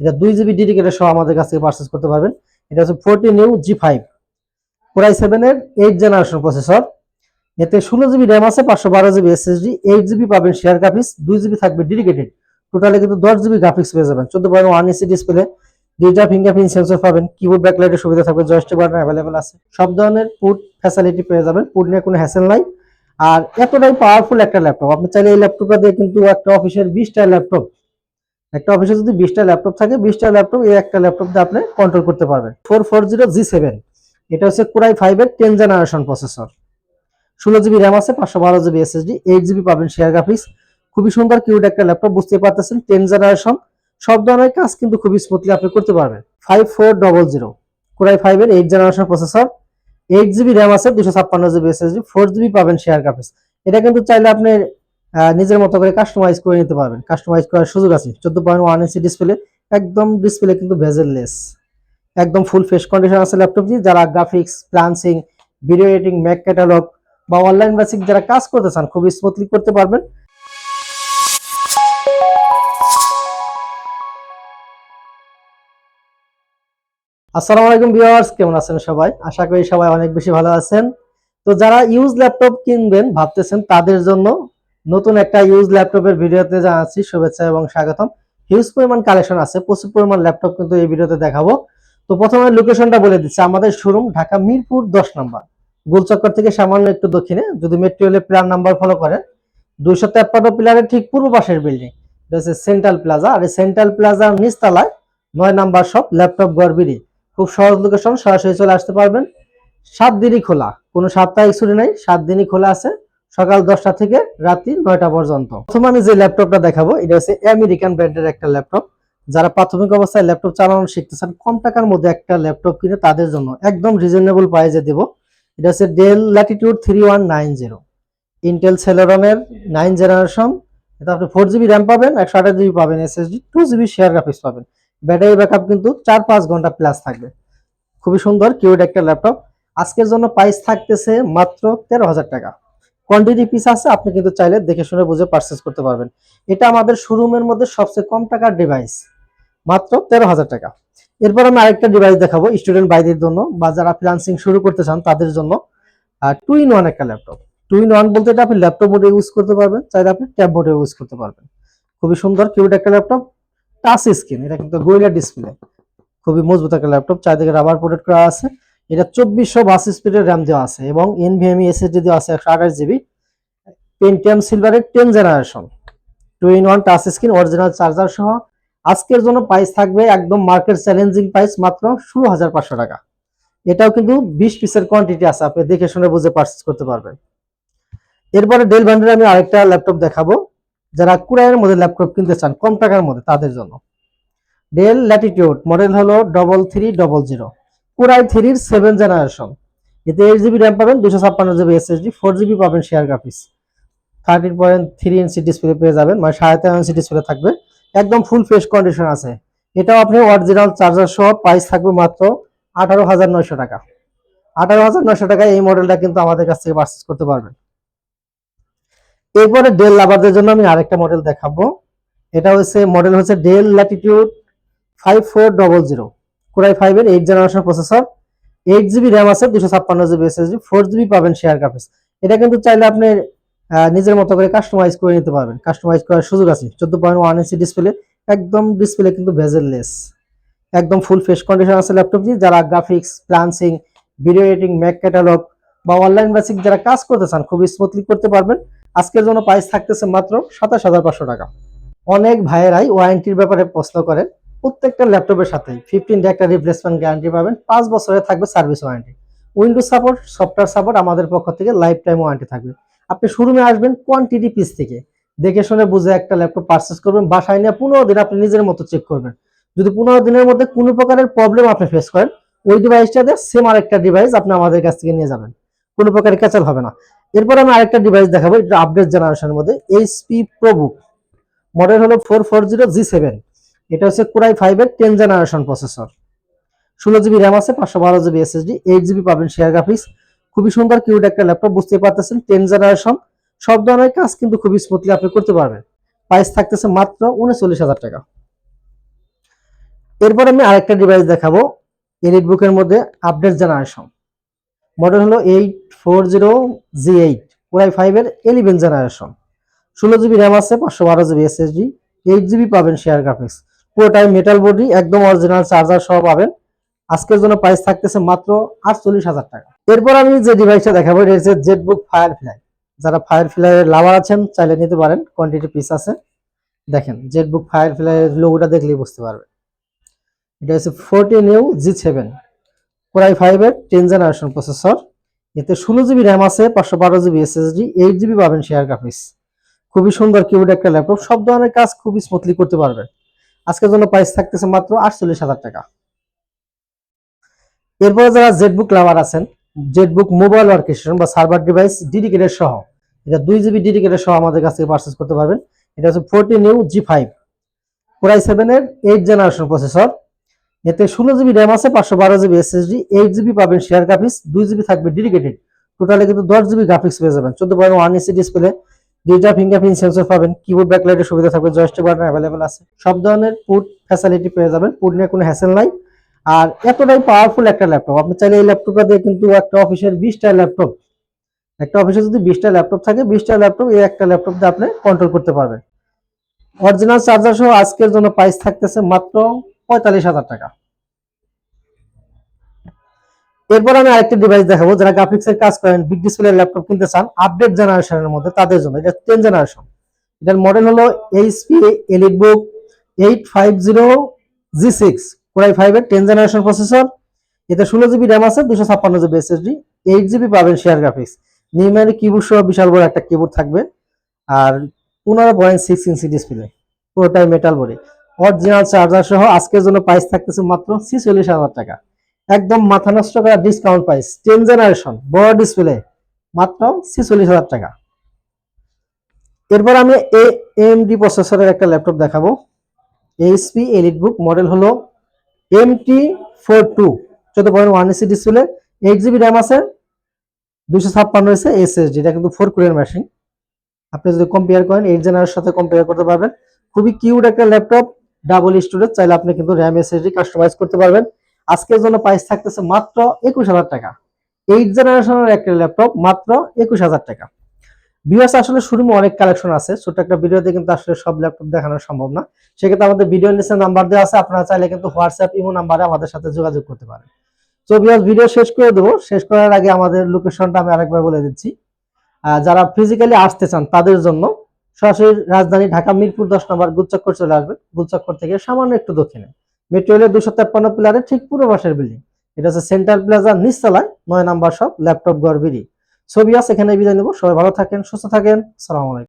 এটা দুই GB dedicated সহ আমাদের কাছ থেকে পারচেস করতে পারবেন। এটা হচ্ছে fourteen new G five core i সেভেনের এইট জেনারেশন প্রসেসর এতে ষোলো জিবি র্যাম আছে, পাঁচশো বারো জিবি এসএসডি এইট জিবি পাবেন শেয়ার গ্রাফিক্স দুই জিবি থাকবে ডেডিকেটেড টোটালে কিন্তু দশ জিবি গ্রাফিক্স পেয়ে যাবেন। চোদ্দ পয়েন্ট ওয়ান ইসি ডিসপ্লে দুইটা ফিঙ্গারপ্রিন্ট সেন্সর পাবেন কিবোর্ড ব্যাকলাইটের সুবিধা থাকবে জয়স্টিক বাটন অ্যাভেলেবেল আছে। সব ধরনের পুট ফ্যাসিলিটি পেয়ে যাবেন পুট নিয়ে কোনো হ্যাসেল নাই। আর এতটাই পাওয়ারফুল একটা ল্যাপটপ আপনি চাইলে এই ল্যাপটপটা দিয়ে কিন্তু একটা অফিসের বিশটা ল্যাপটপ একটা অফিসে যদি বিশটা ল্যাপটপ থাকে, বিশটা ল্যাপটপ এই একটা ল্যাপটপ দিয়ে আপনি কন্ট্রোল করতে পারবেন। Four four zero G seven এটা হচ্ছে কুরাই ফাইভের টেন জেনারেশন প্রসেসর ষোলো জিবি র্যাম আছে, পাঁচশো বারো জিবি এসএসডি এইট জিবি পাবেন শেয়ার গ্রাফিক্স খুবই সুন্দর কিউট একটা ল্যাপটপ বুঝতে পারতেছেন টেন জেনারেশন সব ধরনের কাজ কিন্তু খুবই স্মুথলি আপনি করতে পারবেন। Five four double zero core i ফাইভের eight generation processor eight GB RAM আছে, দুশো ছাপ্পান্ন জিবি এসএসডি ফোর জিবি পাবেন শেয়ার গ্রাফিক্স এটা কিন্তু চাইলে আপনি নিজের মতো করে কাস্টমাইজ করে নিতে পারবেন। কাস্টমাইজ করার সুযোগ আছে। চোদ্দ পয়েন্ট ওয়ান ইঞ্চি ডিসপ্লে একদম ডিসপ্লে কিন্তু ভেজেললেস। একদম ফুল ফ্রেশ কন্ডিশন আছে ল্যাপটপটি যারা গ্রাফিক্স প্লান্সিং ভিডিও এডিটিং ম্যাক ক্যাটালগ বা অনলাইন বেসিক যারা কাজ করতে চান, খুবই স্মুথলি করতে পারবেন। আসসালামু আলাইকুম ভিউয়ার্স কেমন আছেন সবাই? আশা করি সবাই অনেক বেশি ভালো আছেন। তো যারা ইউজ ল্যাপটপ কিনবেন, ভাবতেছেন তাদের জন্য নতুন একটা ইউজ ল্যাপটপের ভিডিওতে জানাচ্ছি শুভেচ্ছা এবং স্বাগতম। হিউজ পরিমাণ কালেকশন আছে, প্রচুর পরিমাণ ল্যাপটপ কিন্তু এই ভিডিওতে দেখাবো। তো প্রথমে লোকেশনটা বলে দিচ্ছি, আমাদের শোরুম ঢাকা মিরপুর দশ নম্বর। গোলচক্কর থেকে সামান্য একটু দক্ষিণে, যদি মেট্রো রেলের প্ল্যান নাম্বার ফলো করেন, দুইশো তেপ্পান্ন পিলারের ঠিক পূর্ব পাশের বিল্ডিং এটা সেন্ট্রাল প্লাজা আর সেন্ট্রাল প্লাজার নিচতলায় নয় নাম্বার শপ ল্যাপটপ গড়বিড়ি খুব সহজ লোকেশন সরাসরি চলে আসতে পারবেন। সাত দিনই খোলা, কোনো সাপ্তাহিক ছুটি নেই, সাত দিনই খোলা আছে। সকাল দশটা থেকে রাত্রি নয়টা পর্যন্ত। প্রথমে আমি যে ল্যাপটপটা দেখাবো, এটা হচ্ছে আমেরিকান ব্র্যান্ডের একটা ল্যাপটপ। যারা প্রাথমিক অবস্থায় ল্যাপটপ চালানো শিখতেছেন, কম টাকার মধ্যে একটা ল্যাপটপ কিনে তাদের জন্য একদম রিজনেবল প্রাইসে দেব। এটা হচ্ছে Dell Latitude three one nine zero Intel সেলেরনের nine generation এটা আপনি ফোর জিবি র্যাম পাবেন, একশো আঠাশ জিবি পাবেন S S SSD two GB share graphics পাবেন। ব্যাটারি ব্যাকআপ কিন্তু চার পাঁচ ঘণ্টা প্লাস থাকবে। খুবই সুন্দর কিউড একটা ল্যাপটপ। আজকের জন্য প্রাইস থাকতেছে মাত্র তেরো হাজার টাকা। কোয়ান্টিটি পিস আছে, আপনি কিন্তু চাইলে দেখে শুনে বুঝে পারচেস করতে পারবেন। এটা আমাদের শোরুমের মধ্যে সবচেয়ে কম টাকার ডিভাইস মাত্র তেরো হাজার টাকা। এরপর আমি আরেকটা ডিভাইস দেখাবো স্টুডেন্ট বাইদের জন্য বা যারা ফ্রিলান্সিং শুরু করতে চান তাদের জন্য। টু ইন ওয়ান একটা ল্যাপটপ টু ইন ওয়ান বলতে এটা আপনি ল্যাপটপ মোডে ইউজ করতে পারবেন, চাইলে আপনি ট্যাব মোডে ইউজ করতে পারবেন। খুবই সুন্দর কিউট একটা ল্যাপটপ টাচ স্ক্রিন এটা কিন্তু গোয়েলা ডিসপ্লে খুবই মজবুত একটা ল্যাপটপ চারদিকে রাবার প্রোটেক্ট করা আছে। এটা চব্বিশশো বাস স্পিডের র্যাম দেওয়া আছে এবং এনভিএমই এসএসডি দেওয়া আছে একশো আঠাশ জিবি পেন্টিয়াম সিলভারের ten generation two in one touch screen original charger সহ। আজকের জন্য প্রাইস থাকবে একদম মার্কেট চ্যালেঞ্জিং প্রাইস মাত্র ষোলো হাজার পাঁচশো টাকা। এটাও কিন্তু বিশ পিসের কোয়ান্টিটি আছে, আপনি দেখে শুনে বুঝে পারচেস করতে পারবেন। এরপরে ডেল ব্র্যান্ডের আমি আরেকটা ল্যাপটপ দেখাবো। যারা কুড়াইয়ের মধ্যে ল্যাপটপ কিনতে চান, কম টাকার মধ্যে, তাদের জন্য। ডেল ল্যাটিটিউড মডেল হলো double three double zero core i থ্রির সেভেন জেনারেশন এতে এইট জিবি র্যাম পাবেন দুশো ছাপ্পান্ন জিবি এসএসডি ফোর জিবি পাবেন share graphics thirteen point three inch display পেয়ে যাবেন মানে সাড়ে তেরো ইঞ্চি ডিসপ্লে থাকবে। একদম ফুল ফ্রেশ কন্ডিশন আছে। এটাও আপনি অরিজিনাল চার্জার সহ প্রাইস থাকবে মাত্র আঠারো হাজার নয়শো টাকা। আঠারো হাজার নয়শো টাকায় এই মডেলটা কিন্তু আমাদের কাছ থেকে পারচেস করতে পারবেন। এরপরে ডেল লাভারদের জন্য আমি আরেকটা মডেল দেখাবো। এটা হচ্ছে মডেল হচ্ছে Dell Latitude five four double zero core i ফাইভের eight generation processor eight GB RAM আছে, দুশো ছাপ্পান্ন জিবি এসএসডি ফোর জিবি পাবেন শেয়ার গ্রাফিক্স এটা কিন্তু চাইলে আপনি নিজের মতো করে কাস্টমাইজ করে নিতে পারবেন। কাস্টমাইজ করার সুযোগ আছে, চোদ্দ পয়েন্ট ওয়ান ইঞ্চি ডিসপ্লে একদম ডিসপ্লে কিন্তু ভেজেললেস। একদম ফুল ফ্রেশ কন্ডিশন আছে ল্যাপটপটি যারা গ্রাফিক্স প্লান্সিং ভিডিও এডিটিং ম্যাক ক্যাটালগ বা অনলাইন বেসিক যারা কাজ করতে চান, খুবই স্মুথলি করতে পারবেন। আজকের জন্য প্রাইস থাকতেছে মাত্র সাতাশ হাজার পাঁচশো টাকা। অনেক ভাইয়েরাই ওয়ারেন্টির ব্যাপারে প্রশ্ন করেন প্রত্যেকটা ল্যাপটপের সাথে ফিফটিন ডে একটা রিপ্লেসমেন্ট গ্যারান্টি পাবেন, পাঁচ বছরে থাকবে service warranty Windows support software support আমাদের পক্ষ থেকে লাইফ টাইম ওয়ারেন্টি থাকবে। আপনি শোরুমে আসবেন কোয়ান্টিটি পিস থেকে। দেখে শুনে বুঝে একটা ল্যাপটপ পারচেস করবেন, বাসায় নিয়ে পনেরো দিন আপনি নিজের মতো চেক করবেন। যদি পনেরো দিনের মধ্যে কোনো প্রকারের প্রবলেম আপনি ফেস করেন, ওই ডিভাইসটাতে সেম আরেকটা ডিভাইস আপনি আমাদের কাছ থেকে নিয়ে যাবেন। কোনো প্রকারের ক্যাচাল হবে না। এরপর আমি আরেকটা ডিভাইস দেখাবো, এটা আপডেট জেনারেশনের মধ্যে এইচপি প্রোবুক মডেল হলো four four zero G seven এটা হচ্ছে কুরাই ফাইভের টেন জেনারেশন প্রসেসর ষোলো জিবি র্যাম আছে, পাঁচশো বারো জিবি এসএসডি এইট জিবি পাবেন শেয়ার গ্রাফিক্স খুবই সুন্দর কিউট একটা ল্যাপটপ বুঝতে পারতেছেন টেন জেনারেশন সব ধরনের কাজ কিন্তু খুবই স্মুথলি আপনি করতে পারবেন। প্রাইস থাকতেছে মাত্র উনচল্লিশ হাজার টাকা। এরপর আমি আরেকটা ডিভাইস দেখাবো এলিট বুকের মধ্যে আপডেট জেনারেশন মডেল হলো eight four zero G eight core i ফাইভের এলিভেন জেনারেশন ষোলো জিবি র্যাম আছে, পাঁচশো বারো জিবি এসএসডি এইট জিবি পাবেন শেয়ার গ্রাফিক্স পুরোটাই মেটাল বডি একদম অরিজিনাল চার্জার সহ পাবেন। আজকের জন্য প্রাইস থাকতেছে মাত্র আটচল্লিশ হাজার টাকা। এরপর আমি যে ডিভাইসটা দেখাবো, এটা হচ্ছে জেটবুক ফায়ার ফ্লাই যারা ফায়ার ফ্লাইয়ের লাভার আছেন, চাইলে নিতে পারেন কোয়ান্টিটি পিস আছে। দেখেন জেটবুক ফায়ার ফ্লাইয়ের লোগোটা দেখলেই বুঝতে পারবেন। এটা হচ্ছে fourteen U G seven core i ফাইভের টেন জেনারেশন প্রসেসর এতে ষোলো জিবি র্যাম আছে, পাঁচশো বারো জিবি এসএসডি এইট জিবি পাবেন শেয়ার গ্রাফিক্স খুবই সুন্দর কিবোর্ড একটা ল্যাপটপ সব ধরনের কাজ খুবই স্মুথলি করতে পারবেন। আজকের জন্য প্রাইস থাকতেছে মাত্র আটচল্লিশ হাজার টাকা। এরপরে যারা জেটবুক লাভার আছেন জেটবুক মোবাইল ওয়ার্কেশন বা সার্ভার ডিভাইস ডেডিকেটেড সহ, এটা দুই জিবি ডেডিকেটেড সহ আমাদের কাছ থেকে পারচেস করতে পারবেন। এটা হচ্ছে fourteen U G five core i সেভেনের এইট জেনারেশন প্রসেসর এতে ষোলো জিবি র্যাম আছে, পাঁচশো বারো জিবি এসএসডি এইট জিবি পাবেন শেয়ার গ্রাফিক্স দুই জিবি থাকবে ডিডিকেটেড টোটালে কিন্তু দশ জিবি গ্রাফিক্স পেয়ে যাবেন। চোদ্দ পয়েন্ট ওয়ান ইসি ডিসপ্লে দুইটা ফিঙ্গারপ্রিন্ট সেন্সর পাবেন কিবোর্ড ব্যাকলাইটের সুবিধা থাকবে জয়স্টিক বাটন অ্যাভেলেবেল আছে। সব ধরনের পুট ফ্যাসিলিটি পেয়ে যাবেন পুট নিয়ে কোনো হ্যাসেল নাই। আর এতটাই পাওয়ারফুল একটা ল্যাপটপ আপনি চাইলে এই ল্যাপটপটা দিয়ে কিন্তু একটা অফিসের বিশটা ল্যাপটপ একটা অফিসে যদি বিশটা ল্যাপটপ থাকে, বিশটা ল্যাপটপ এই একটা ল্যাপটপ দিয়ে আপনি কন্ট্রোল করতে পারবেন। অরিজিনাল চার্জার সহ আজকের জন্য প্রাইস থাকতেছে মাত্র পঁয়তাল্লিশ হাজার টাকা। এরপর আমি আরেকটা ডিভাইস দেখাবো, যারা গ্রাফিক্স এর কাজ করেন বিগ ডিসপ্লে ল্যাপটপ কিনতে চান আপডেট জেনারেশনের মধ্যে তাদের জন্য। এটা টেন জেনারেশন এটার মডেল হলো HP elite book eight five zero G six core i ফাইভের টেন জেনারেশন প্রসেসর এতে ষোলো জিবি র্যাম আছে, দুশো ছাপ্পান্ন জিবি এসএসডি এইট জিবি পাবেন শেয়ার গ্রাফিক্স নিউমেরি কিবোর্ড সহ বিশাল বড় একটা কিবোর্ড থাকবে। আর পনেরো পয়েন্ট সিক্স ইঞ্চি ডিসপ্লে পুরোটাই মেটাল বডি অরিজিনাল চার্জার সহ আজকের জন্য প্রাইস থাকতেছে মাত্র ছিচল্লিশ হাজার টাকা। একদম মাথা নষ্ট করা ডিসকাউন্ট প্রাইস টেন জেনারেশন বড় ডিসপ্লে মাত্র ছিচল্লিশ হাজার টাকা। এরপর আমি এ এমডি প্রসেসরের একটা ল্যাপটপ দেখাবো। এইচপি এলিট বুক মডেল হলো এম টি ফোর টু চোদ্দ point one AC display eight GB RAM আছে দুশো ছাপ্পান্ন এসে এসএসডি এটা কিন্তু ফোর কোরিয়ার মেশিন আপনি যদি কম্পেয়ার করেন এইট জেনারের সাথে কম্পেয়ার করতে পারবেন। খুবই কিউট একটা ল্যাপটপ ডাবল স্টোরেজ চাইলে আপনি কিন্তু র্যাম এসএসডি কাস্টমাইজ করতে পারবেন। আজকের জন্য প্রাইস থাকতেছে মাত্র একুশ হাজার টাকা। এইট জেনারেশনের একটা ল্যাপটপ মাত্র একুশ হাজার টাকা। বিএস আসলে শোরুমে অনেক কালেকশন আছে। ছোট একটা ভিডিওতে কিন্তু আসলে সব ল্যাপটপ দেখানো সম্ভব না। সেক্ষেত্রে আমাদের ভিডিও নিচে নাম্বার দেওয়া আছে। আপনারা চাইলে কিন্তু হোয়াটসঅ্যাপ ইমো নাম্বারে আমাদের সাথে যোগাযোগ করতে পারেন। তো বিএস ভিডিও শেষ করে দেবো। শেষ করার আগে আমাদের লোকেশনটা আমি আরেকবার বলে দিচ্ছি। যারা ফিজিক্যালি আসতে চান তাদের জন্য সরাসরি রাজধানী ঢাকা মিরপুর দশ নম্বর গুলচক্কর চলে আসবেন। গুলচক্কর থেকে সামান্য একটু দক্ষিণে। মেট্রো দুশো তেপ্পান্ন পিলারের ঠিক পূর্ব পাশের বিল্ডিং এটা হচ্ছে সেন্ট্রাল প্লাজা নিচতলায় নয় নাম্বার সব ল্যাপটপ গড়বিড়ি ছবি আছে এখানে বিদায় নেব। সবাই ভালো থাকেন, সুস্থ থাকেন। আলাইকুম।